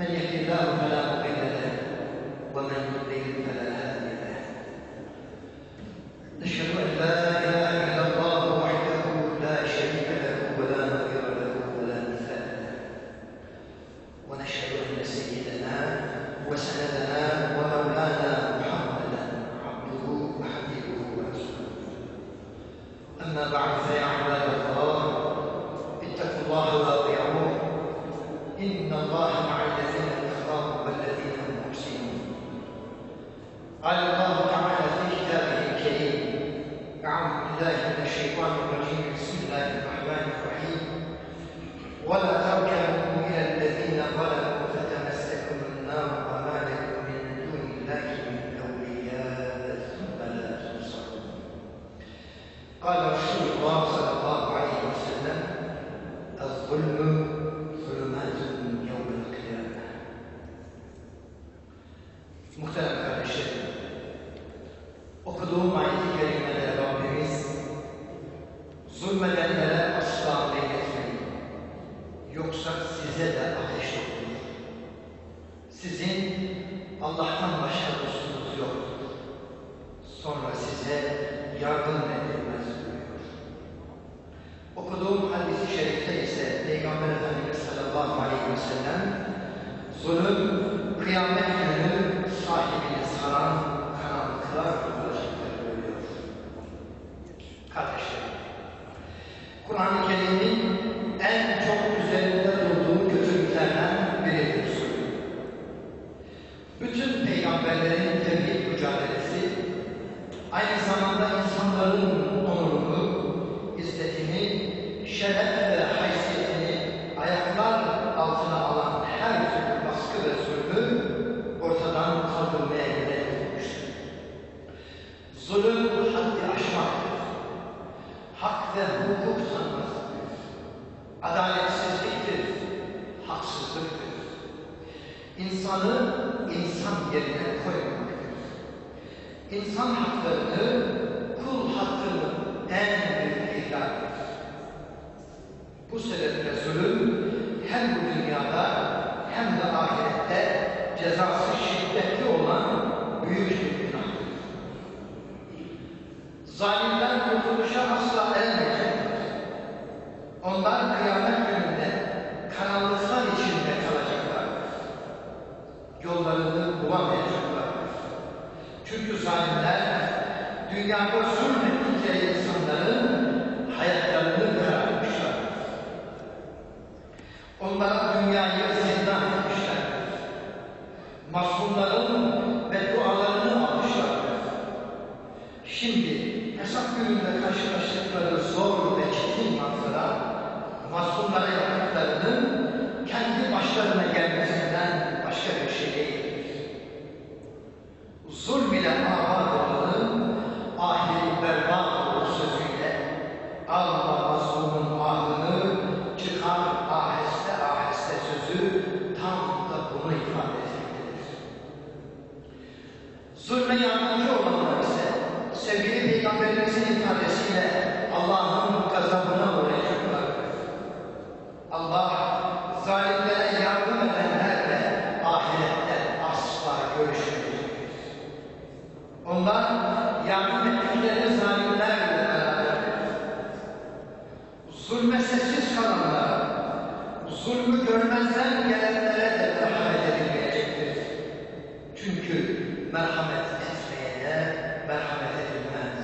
يهده الله فلا مضل له ومن يضلل فلا هادي له. نشهد أن لا إله إلا الله وحده لا شريك له ولا نظير له ولا مثال له. ونشهد أن سيدنا وسندنا بالله من الشيطان الرجيم. بسم الله الرحمن الرحيم. ولا تركنوا şeref ve haysiyetini ayaklar altına alan her türlü baskı ve zulmü ortadan kaldırmaya yönetilmiştir. Zulüm haddi aşmaktır. Hak ve hukuk tanımazdır. Adaletsizliktir, haksızlıktır. İnsanı insan yerine koymaktır. İnsan haklarını, kul hakkını en büyük ihlaldir. Bu sebeple zulüm hem bu dünyada hem de ahirette cezası şiddetli olan büyük bir günahtır. Zalimler kurtuluşa asla ermeyecekler. Onlar kıyamet gününde karanlıklar içinde kalacaklardır. Yollarını bulamayacaklardır. Çünkü zalimler dünyada zulmettikleri masumlara yaptıklarının kendi başlarına gelmesinden başka bir şey değildir. Zulm ile ahad olanın ahiri berbat olur sözüyle alma mazlumun ahını çıkar aheste aheste sözü tam da bunu ifade etmektedir. Zulme yardım ettikleri zalimlerle beraberdir. Zulme sessiz kalanlara, zulmü görmezden gelenlere de merhamet edilmeyecektir. Çünkü merhamet etmeyene merhamet edilmez.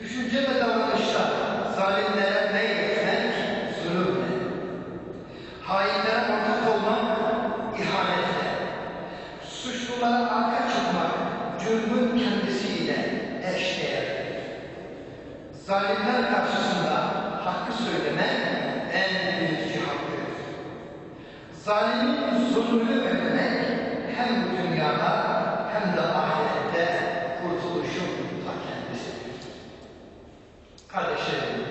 Düşünce ve davranışta Zalimin zulmünü önlemek hem dünyada hem de ahirette kurtuluşun ta kendisidir. Kardeşlerim,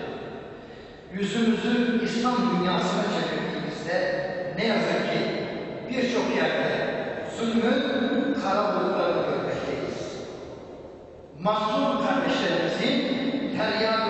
yüzümüzü İslam dünyasına çevirdiğimizde ne yazık ki birçok yerde zulmün kara bulutlarını görmekteyiz. Mazlum kardeşlerimizin feryat-ı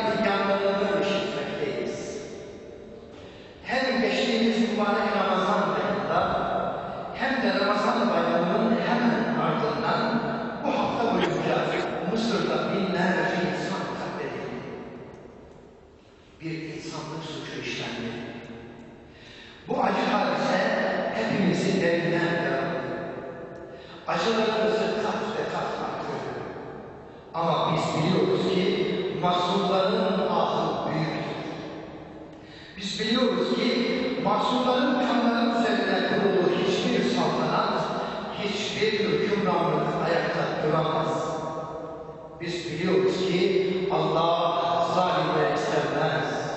masumların ahı büyüktür. Biz biliyoruz ki masumların kanları üzerine kurulu hiçbir saltanat, hiçbir hükümranlık ayakta duramaz. Biz biliyoruz ki Allah zalimleri sevmez.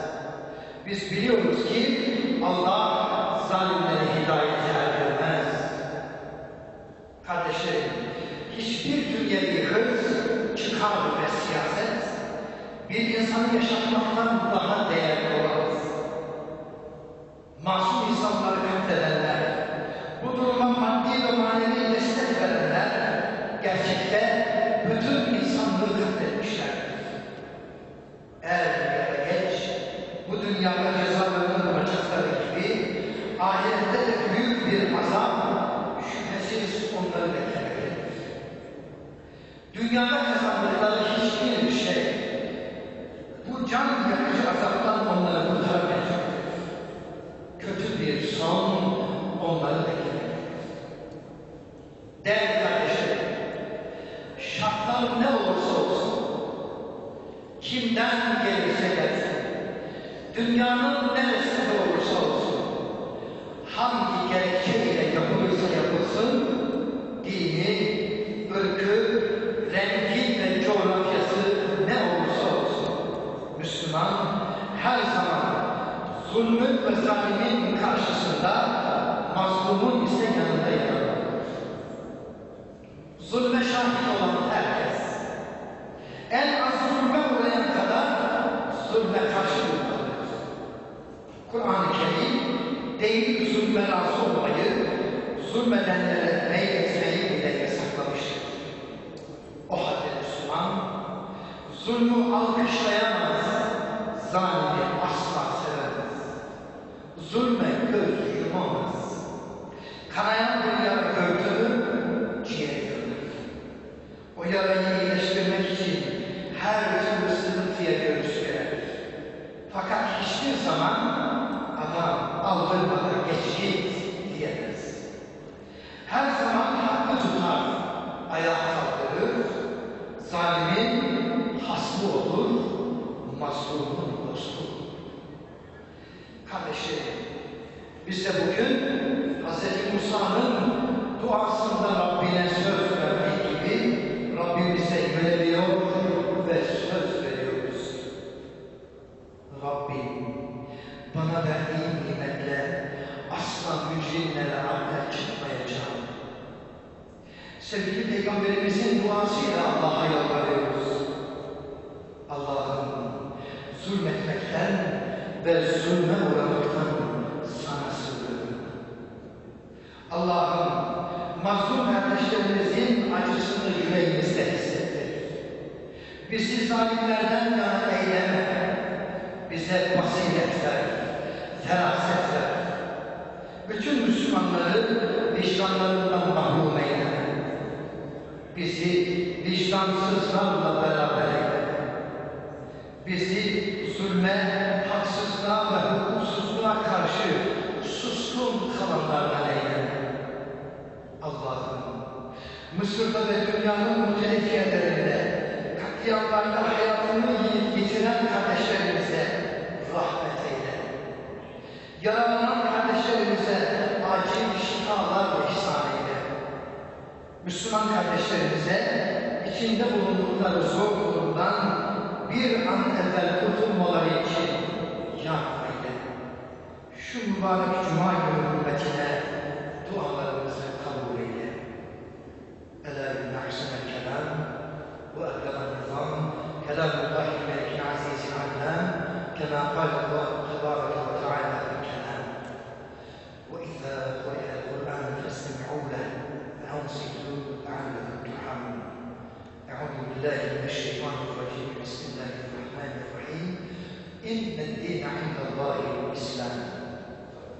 Biz biliyoruz ki Allah zalimleri hidayete erdirmez. Kardeşlerim, hiçbir dünyevi hırs, çıkar ve bir insanı yaşatmaktan daha değerli olamaz. Masum insanları katledenler, bu duruma maddi ve manevi destek verenler gerçekte bütün insanlığı katletmişlerdir. Eğer dünyada geç, bu dünyada cezalarını alacakları gibi ahirette de büyük bir azap şüphesiz onları beklemektedir. Dünyada kazandıkları hiçbir can yakıcı azaptan onları kurtarmayacaktır. Kötü bir son onları beklemektedir. Değerli kardeşlerim, şartlar ne olursa olsun, kimden gelirse gelsin, dünyanın neresinde olursa olsun, hangi gerekçeyle yapılırsa yapılsın, dini, ırkı, rengi ve coğrafyası ne olursa olsun, Müslüman her zaman zulmün ve zalimin karşısında mazlumun ise yanında yer alır. Zulme şahit olan herkes, en az zulme uğrayan kadar zulme karşı durmalıdır. Kur'an-ı Kerim değil zulme razı olmayı, zulmedenlere I'll do duasıyla Allah'a yalvarıyoruz. Allah'ım zulmetmekten ve zulme uğramaktan sana sığınırım. Allah'ım mazlum kardeşlerimizin acısını yüreğimizde hissettir. Bizi zalimlerden yana eyleme. Bize basiret ver, feraset ver. Bütün Müslümanları vicdanlarından mahrum eyleme. Bizi vicdansızlarla beraber eyleme. Bizi zulme, haksızlığa ve hukuksuzluğa karşı suskun kalanlardan eyleme. Allah'ım, Mısır'da ve dünyanın muhtelif yerlerinde katliamlarda hayatını yiyip bitiren kardeşlerimize rahmet eyle. Yaralanan kardeşlerimize acil şifalar eyle. Müslüman kardeşlerimize içinde bulundukları zor durumdan bir an evvel kurtulmaları için yardım eyle. Şu mübarek Cuma günü hürmetine dualarımızı kabul eyle. Ela inne ahsenel kelam ve eblegan nizam kelamullahi melikin azizin allam kema kâle Allah tebareke بالله من الشيطان الرجيم. بسم الله الرحمن الرحيم. إن الدين عند الله الإسلام